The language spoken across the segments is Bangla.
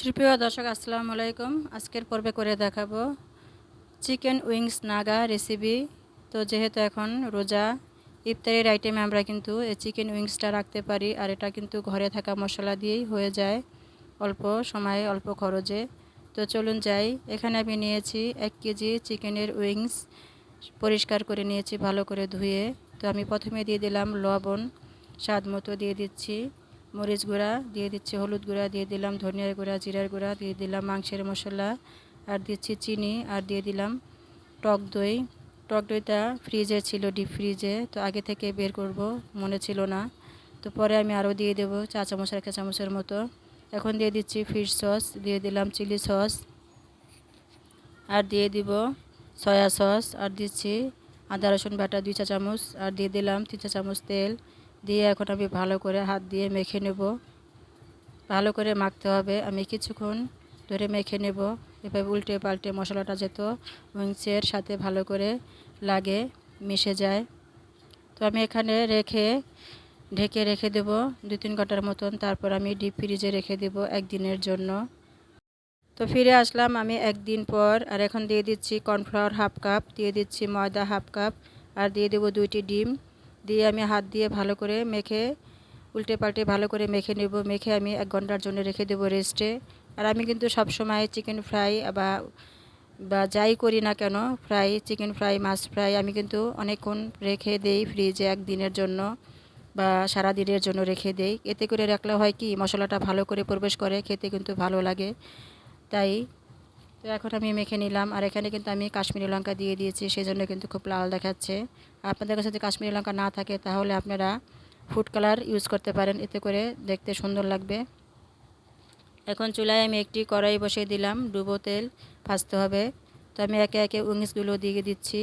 সুপ্রিয় দর্শক, আসসালামু আলাইকুম। আজকের পর্বে করে দেখাবো চিকেন উইংস নাগা রেসিপি। তো যেহেতু এখন রোজা, ইফতারের আইটেমে আমরা কিন্তু এই চিকেন উইংসটা রাখতে পারি আর এটা কিন্তু ঘরে থাকা মশলা দিয়েই হয়ে যায় অল্প সময়ে, অল্প খরচে। তো চলুন যাই। এখানে আমি নিয়েছি এক কেজি চিকেনের উইংস পরিষ্কার করে নিয়েছি ভালো করে ধুয়ে। তো আমি প্রথমে দিয়ে দিলাম লবণ, স্বাদ মতো দিয়ে দিচ্ছি। মরিচ গুঁড়া দিয়ে দিচ্ছি, হলুদ গুঁড়া দিয়ে দিলাম, ধনিয়ার গুঁড়া, জিরার গুঁড়া দিয়ে দিলাম, মাংসের মশলা আর দিচ্ছি চিনি আর দিয়ে দিলাম টক দই। টক দইটা ফ্রিজে ছিল ডিপ ফ্রিজে তো আগে থেকে বের করব, মনে ছিল না। তো পরে আমি আরও দিয়ে দেবো চা চামচ এক চামচের মতো। এখন দিয়ে দিচ্ছি ফিশ সস দিয়ে দিলাম চিলি সস আর দিয়ে দিব সয়া সস আর দিচ্ছি আদা, রসুন বাটা, দুই চা চামচ আর দিয়ে দিলাম তিন চা চামচ তেল। দিয়ে এখন আমি ভালো করে হাত দিয়ে মেখে নেব। ভালো করে মাখতে হবে। আমি কিছুক্ষণ ধরে মেখে নেব। এভাবে উল্টে পাল্টে মশলাটা যেত উইংসের সাথে ভালো করে লাগে, মিশে যায়। তো আমি এখানে রেখে, ঢেকে রেখে দেব দু তিন ঘণ্টার মতন। তারপর আমি ডিপ ফ্রিজে রেখে দেব একদিনের জন্য। তো ফিরে আসলাম আমি একদিন পর। আর এখন দিয়ে দিচ্ছি কর্নফ্লাওয়ার হাফ কাপ দিয়ে দিচ্ছি ময়দা হাফ কাপ আর দিয়ে দেবো দুইটি ডিম। দিয়ে আমি হাত দিয়ে ভালো করে মেখে, উল্টে পাল্টে ভালো করে মেখে নেব। মেখে আমি এক ঘণ্টার জন্য রেখে দেবো রেস্টে। আর আমি কিন্তু সব সময় চিকেন ফ্রাই বা বা যাই করি না কেন, ফ্রাই, চিকেন ফ্রাই, মাছ ফ্রাই আমি কিন্তু অনেকক্ষণ রেখে দেই ফ্রিজে একদিনের জন্য বা সারা দিনের জন্য রেখে দেই। এতে করে রাখলে হয় কি, মশলাটা ভালো করে প্রবেশ করে, খেতে কিন্তু ভালো লাগে। তাই তো এখন আমি মেখে নিলাম। আর এখানে কিন্তু আমি কাশ্মীরি লঙ্কা দিয়ে দিয়েছি সেই জন্য কিন্তু খুব লাল দেখাচ্ছে। আপনাদের কাছে যদি কাশ্মীরি লঙ্কা না থাকে, তাহলে আপনারা ফুড কালার ইউজ করতে পারেন, এতে করে দেখতে সুন্দর লাগবে। এখন চুলায় আমি একটি কড়াই বসিয়ে দিলাম, ডুবো তেল, ভাজতে হবে। তো আমি একে একে উনিশগুলো দিয়ে দিচ্ছি।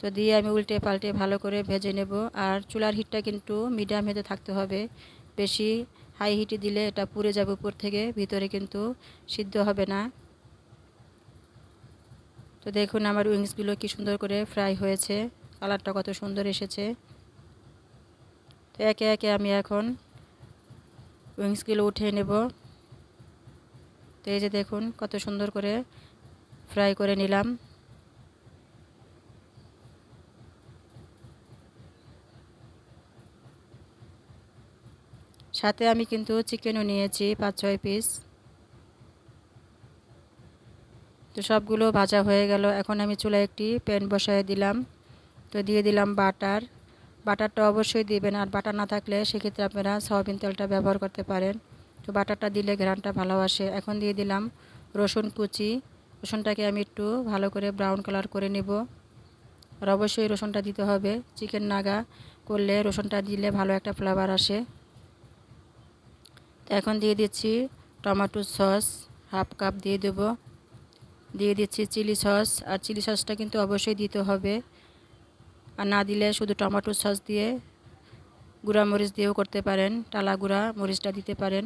তো দিয়ে আমি উল্টে পাল্টে ভালো করে ভেজে নেব। আর চুলার হিটটা কিন্তু মিডিয়াম হিটে থাকতে হবে। বেশি হাই হিটে দিলে এটা পুড়ে যাবে উপর থেকে, ভিতরে কিন্তু সিদ্ধ হবে না। তো দেখুন আমার উইংসগুলো কি সুন্দর করে ফ্রাই হয়েছে, কালারটা কত সুন্দর এসেছে। তো একে একে আমি এখন উইংসগুলো উঠিয়ে নেব। তো এই যে দেখুন কত সুন্দর করে ফ্রাই করে নিলাম। সাথে আমি কিন্তু চিকেনও নিয়েছি, পাঁচ ছয় পিস। তো সবগুলো ভাজা হয়ে গেল। এখন আমি চুলায় একটি প্যান বসায় দিলাম। তো দিয়ে দিলাম বাটার। বাটারটা অবশ্যই দিবেন, আর বাটার না থাকলে সেক্ষেত্রে আপনারা সয়াবিন তেলটা ব্যবহার করতে পারেন। তো বাটারটা দিলে ঘ্রানটা ভালো আসে। এখন দিয়ে দিলাম রসুন কুচি। রসুনটাকে আমি একটু ভালো করে ব্রাউন কালার করে নেব। আর অবশ্যই রসুনটা দিতে হবে। চিকেন নাগা করলে রসুনটা দিলে ভালো একটা ফ্লেভার আসে। এখন দিয়ে দিচ্ছি টমেটো সস, হাফ কাপ দিয়ে দেবো। দিয়ে দিচ্ছি চিলি সস, আর চিলি সসটা কিন্তু অবশ্যই দিতে হবে। আর না দিলে শুধু টমেটো সস দিয়ে গুঁড়া মরিচ দিয়েও করতে পারেন, টালা গুঁড়া মরিচটা দিতে পারেন।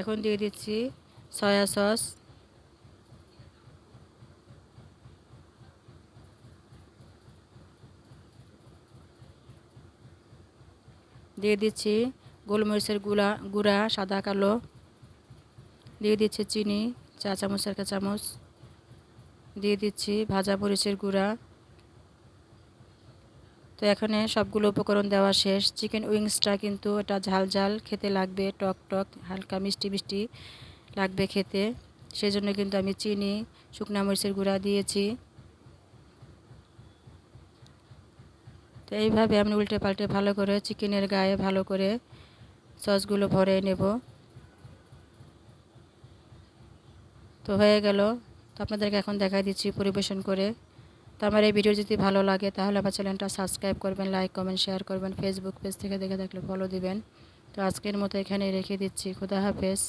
এখন দিয়ে দিচ্ছি সয়া সস। দিয়ে দিচ্ছি গোলমরিচের গুঁড়া গুঁড়া, সাদা কালো। দিয়ে দিচ্ছি চিনি। চা চামচ এক চামচ দিয়ে দিচ্ছি, ভাজা মরিচের গুঁড়া। তো এখানে সবগুলো উপকরণ দেওয়া শেষ। চিকেন উইংসটা কিন্তু এটা ঝাল ঝাল খেতে লাগবে টক টক হালকা মিষ্টি মিষ্টি লাগবে খেতে। সেই জন্য কিন্তু আমি চিনি, শুকনা মরিচের গুঁড়া দিয়েছি। তো এইভাবে আমি উল্টে পাল্টে ভালো করে চিকেনের গায়ে ভালো করে সসগুলো ভরে নেব। তো হয়ে গেল। তো আপনাদেরকে এখন দেখাই দিচ্ছি পরিবেশন করে। তো আমার এই ভিডিও যদি ভালো লাগে, তাহলে আমার চ্যানেলটা সাবস্ক্রাইব করবেন, লাইক, কমেন্ট, শেয়ার করবেন ফেসবুক পেজ থেকে দেখে থাকলে ফলো দিবেন। তো আজকের মতো এখানে রেখে দিচ্ছি। খুদা হাফেজ।